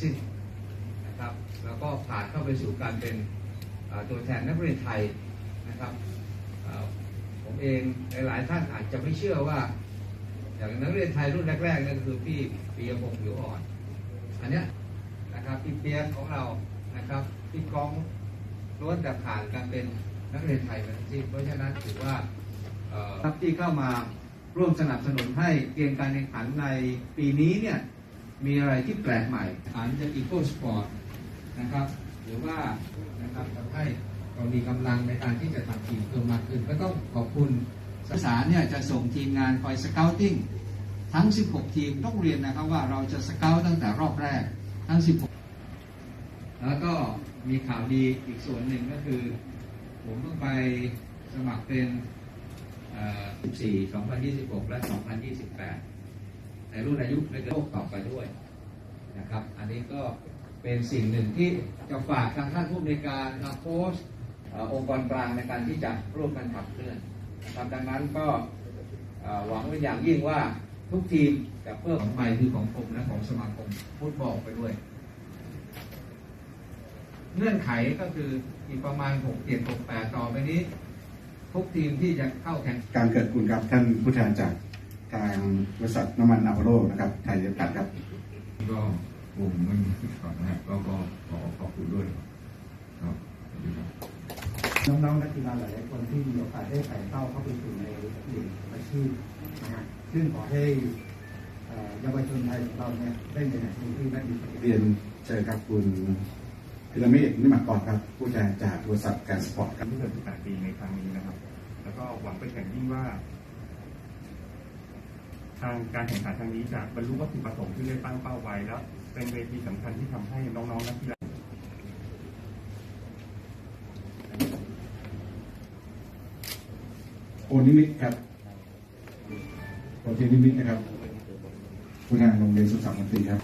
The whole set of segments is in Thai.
สิ้นนะครับ แล้วก็ผ่านเข้าไปสู่การเป็นตัวแทนนักเรียนไทยนะครับผมเองหลายๆท่านอาจจะไม่เชื่อว่า อย่างนักเรียนไทยรุ่นแรกๆนั่นคือพี่ปียพงศ์ผิวอ่อน อันเนี้ยนะครับพี่เปียกของเรานะครับพี่ก้องล้วนแต่ผ่านการเป็นนักเรียนไทยมาทั้งสิ้นเพราะฉะนั้นถือว่าเอ่อครับที่เข้ามาร่วมสนับสนุนให้เกมการแข่งขันในปีนี้เนี่ย มีอะไรที่แปลกใหม่อาจจะอีโคสปอร์ตนะครับหรือว่านะครับทำให้เรามีกำลังในการที่จะทำทีมเพิ่มมากขึ้นก็ต้องขอบคุณสสารเนี่ยจะส่งทีมงานคอยสเกลติ้งทั้ง 16 ทีมต้องเรียนนะครับว่าเราจะสเกลตั้งแต่รอบแรกทั้ง 16 แล้วก็มีข่าวดีอีกส่วนหนึ่งก็คือ ผมเพิ่งไปสมัครเป็น 14 2026 และ 2028 ในรุ่นอายุในโลกต่อไปด้วยนะครับ อันนี้ก็เป็นสิ่งหนึ่งที่จะฝากทางท่านผู้ในการทางโค้ชองค์กรกลางในการที่จะร่วมกันขับเคลื่อนนะครับดังนั้นก็หวังเป็นอย่างยิ่งว่าทุกทีมจะเพิ่มของใหม่คือของผมและของสมาคมฟุตบอลไปด้วย เงื่อนไขก็คืออีกประมาณ6 7 6 8ต่อไปนี้ ทุกทีมที่จะเข้าแข่งการเกิดคุณครับท่านผู้แทนจาก ทางบริษัทน้ำมันอัพโลนะครับไทยจำกัดครับ ก็ผมไม่มีสิทธิ์ก่อนนะครับก็ก็ขอขอบคุณด้วยครับสวัสดีครับน้องๆนักกีฬาหลายๆคนที่มีโอกาสได้ไต่เต้าเข้าไปสู่ในลีกอาชีพนะฮะซึ่งขอให้เอ่อเยาวชนไทยของเราเนี่ยได้ในหน้าที่ที่และมีประโยชน์เรียนเจอครับคุณพิรามิดนิมักกรครับ ผู้แทนจากบริษัทการสปอร์ตครับที่เกิด18ปีในครั้งนี้นะครับ แล้วก็หวังเป็นอย่างยิ่งว่า ทางการแข่งขันครั้งนี้จะบรรลุวัตถุประสงค์ที่ได้ตั้งเป้าไว้แล้ว เป็นเวทีสำคัญที่ทำให้น้องๆนักกีฬาโอนิมิตครับโอเทนิมิตนะครับผู้แทนโรงเรียนสุสันมนตรีครับ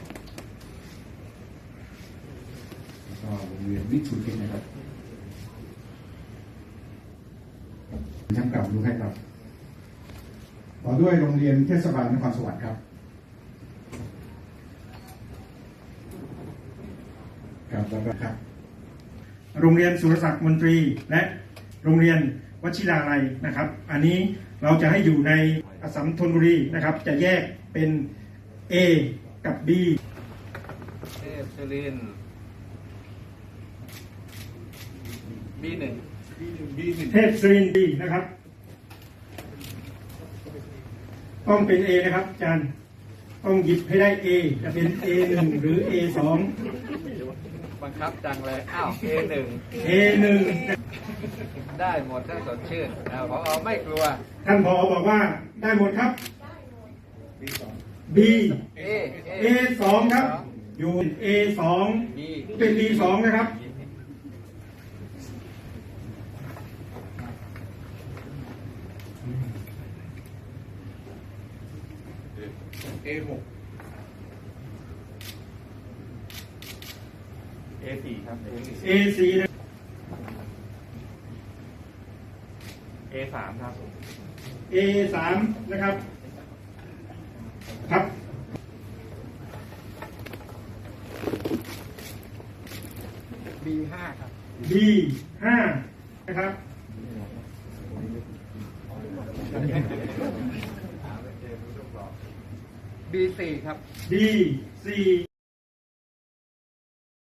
แล้วก็โรงเรียนวิชุทิศนะครับช่างกลับรู้ให้ครับ ต่อด้วยโรงเรียนเทศบาลนครสวรรค์ครับครับแล้วก็ครับ โรงเรียนสุรศักดิ์มนตรีและโรงเรียนวชิราลัยนะครับ อันนี้เราจะให้อยู่ในอสสัมธนบุรีนะครับ จะแยกเป็น A กับ B เทพสุรินบีหนึ่งเทพสรินทร์ดีนะครับ ต้องเป็น A นะครับอาจารย์ ต้องหยิบให้ได้ A จะเป็น A 1หรือ A 2บังคับจังเลย อ้าว A1 A 1ได้หมดถ้าสดชื่นอ่าพอไม่กลัว ท่านผอบอกว่าได้หมดครับ B A A 2ครับ อยู่ A 2 B เป็น B 2นะครับ A4 ครับ A 4นะ A3 ครับ A 3 นะครับ ครับ B5 ครับ B 5 นะครับ B4 ครับ B 4